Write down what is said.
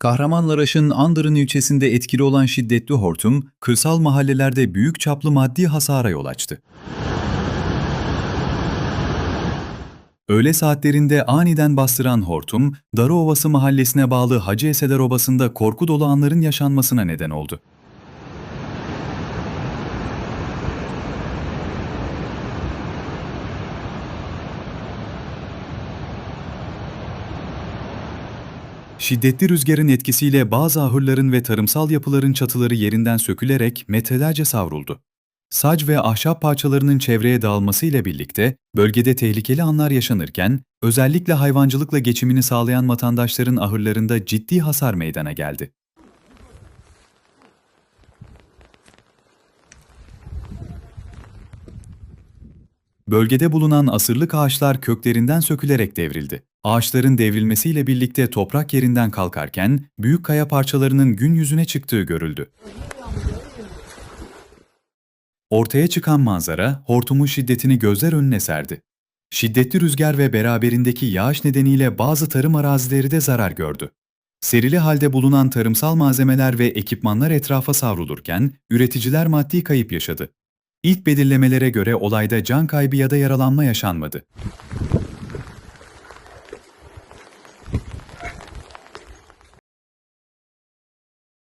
Kahramanmaraş'ın Andırın ilçesinde etkili olan şiddetli hortum, kırsal mahallelerde büyük çaplı maddi hasara yol açtı. Öğle saatlerinde aniden bastıran hortum, Darıovası mahallesine bağlı Hacı Eseler Obası'nda korku dolu anların yaşanmasına neden oldu. Şiddetli rüzgarın etkisiyle bazı ahırların ve tarımsal yapıların çatıları yerinden sökülerek metrelerce savruldu. Sac ve ahşap parçalarının çevreye dağılmasıyla birlikte bölgede tehlikeli anlar yaşanırken özellikle hayvancılıkla geçimini sağlayan vatandaşların ahırlarında ciddi hasar meydana geldi. Bölgede bulunan asırlık ağaçlar köklerinden sökülerek devrildi. Ağaçların devrilmesiyle birlikte toprak yerinden kalkarken büyük kaya parçalarının gün yüzüne çıktığı görüldü. Ortaya çıkan manzara hortumun şiddetini gözler önüne serdi. Şiddetli rüzgar ve beraberindeki yağış nedeniyle bazı tarım arazileri de zarar gördü. Serili halde bulunan tarımsal malzemeler ve ekipmanlar etrafa savrulurken üreticiler maddi kayıp yaşadı. İlk belirlemelere göre olayda can kaybı ya da yaralanma yaşanmadı.